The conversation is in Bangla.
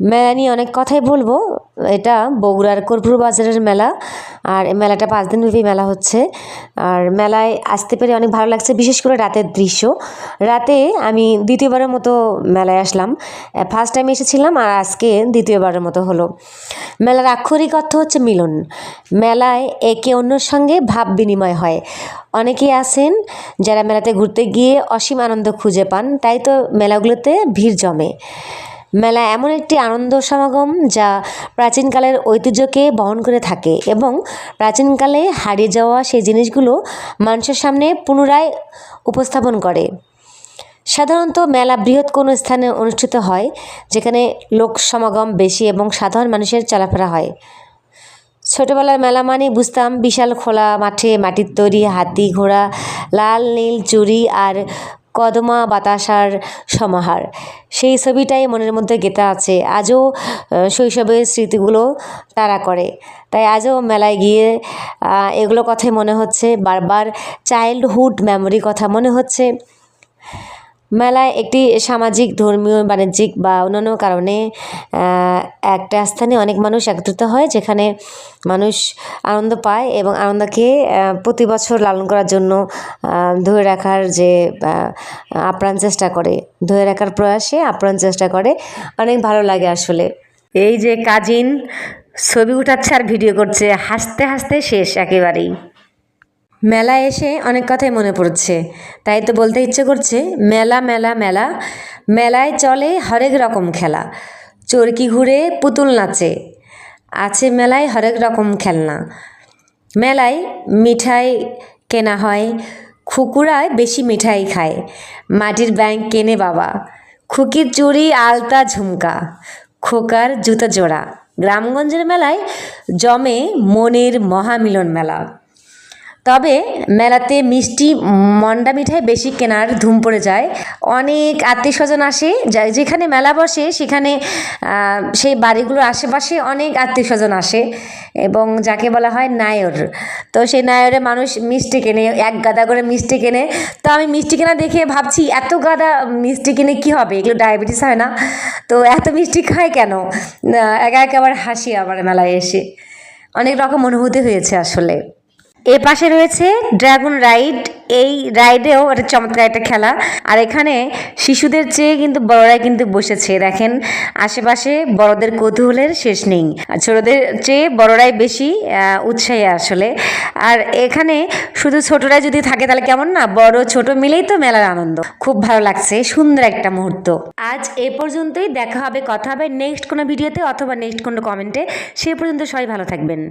মেলা নিয়ে অনেক কথাই বলব। এটা বগুড়ার কর্পূর বাজারের মেলা। আর মেলাটা পাঁচ দিনব্যাপী মেলা হচ্ছে। আর মেলায় আসতে পেরে অনেক ভালো লাগছে, বিশেষ করে রাতের দৃশ্য। রাতে আমি দ্বিতীয়বারের মতো মেলায় আসলাম। ফার্স্ট টাইম এসেছিলাম আর আজকে দ্বিতীয়বারের মতো হলো। মেলার আক্ষরিক অর্থ হচ্ছে মিলন। মেলায় একে অন্যর সঙ্গে ভাব বিনিময় হয়। অনেকেই আছেন যারা মেলাতে ঘুরতে গিয়ে অসীম আনন্দ খুঁজে পান, তাই তো মেলাগুলোতে ভিড় জমে। মেলা এমন একটি আনন্দ সমাগম যা প্রাচীনকালের ঐতিহ্যকে বহন করে থাকে এবং প্রাচীনকালে হারিয়ে যাওয়া সেই জিনিসগুলো মানুষের সামনে পুনরায় উপস্থাপন করে। সাধারণত মেলা বৃহৎ কোনো স্থানে অনুষ্ঠিত হয়, যেখানে লোক সমাগম বেশি এবং সাধারণ মানুষের চলাফেরা হয়। ছোটোবেলার মেলা মানে বুঝতাম বিশাল খোলা মাঠে মাটির তৈরি হাতি ঘোড়া, লাল, নীল চুড়ি আর কদমা বাতাসার সমাহার। সেই ছবিটাই মনের মধ্যে গেঁথা আছে। আজও শৈশবের স্মৃতিগুলো তারা করে। তাই আজও মেলায় গিয়ে এগুলো কথাই মনে হচ্ছে। বারবার চাইল্ডহুড মেমোরি কথা মনে হচ্ছে। মেলায় একটি সামাজিক, ধর্মীয়, বাণিজ্যিক বা অন্যান্য কারণে একটা স্থানে অনেক মানুষ একত্রিত হয়, যেখানে মানুষ আনন্দ পায় এবং আনন্দকে প্রতি বছর লালন করার জন্য ধরে রাখার যে আপ্রাণ চেষ্টা করে। ধরে রাখার প্রয়াসে আপ্রাণ চেষ্টা করে। অনেক ভালো লাগে আসলে। এই যে কাজিন ছবি উঠাচ্ছে আর ভিডিও করছে, হাসতে হাসতে শেষ একেবারেই। মেলায় এসে অনেক কথাই মনে পড়ছে। তাই তো বলতে ইচ্ছে করছে, মেলা মেলা মেলা, মেলায় চলে হরেক রকম খেলা। চরকি ঘুরে পুতুল নাচে, আছে মেলায় হরেক রকম খেলনা। মেলায় মিঠাই কেনা হয় খুকুরায় বেশি মিঠাই খায়। মাটির ব্যাংক কেনে বাবা, খুকির চুড়ি আলতা ঝুমকা, খোকার জুতো জোড়া। গ্রামগঞ্জের মেলায় জমে মনের মহামিলন মেলা। তবে মেলাতে মিষ্টি মন্ডা মিঠাই বেশি কেনার ধুম পড়ে যায়। অনেক আত্মীয় স্বজন আসে যেখানে মেলা বসে সেখানে সেই বাড়িগুলোর আশেপাশে অনেক আত্মীয় স্বজন আসে এবং যাকে বলা হয় নায়র। তো সেই নায়রে মানুষ মিষ্টি কেনে, এক গাদা করে মিষ্টি কেনে। তো আমি মিষ্টি কেনা দেখে ভাবছি, এত গাদা মিষ্টি কিনে কি হবে? এগুলো ডায়াবেটিস হয় না? তো এত মিষ্টি খায় কেন? একা একা আবার হাসি আবার মেলায় এসে। অনেক রকম অনুভূতি হয়েছে আসলে। এ পাশে রয়েছে ড্রাগন রাইড এই রাইডেও একটা চমৎকার একটা খেলা। আর এখানে শিশুদের চেয়ে কিন্তু বড়রাই কিন্তু বসেছে। দেখেন, আশেপাশে বড়দের কৌতূহলের শেষ নেই। আর ছোটদের চেয়ে বড়রাই বেশি উৎসাহী আসলে। আর এখানে শুধু ছোটরাই যদি থাকে তাহলে কেমন না? বড় ছোট মিলেই তো মেলার আনন্দ। খুব ভালো লাগছে, সুন্দর একটা মুহূর্ত। আজ এ পর্যন্তই। দেখা হবে, কথা হবে নেক্সট কোনো ভিডিওতে অথবা নেক্সট কোনো কমেন্টে। সে পর্যন্ত সবাই ভালো থাকবেন।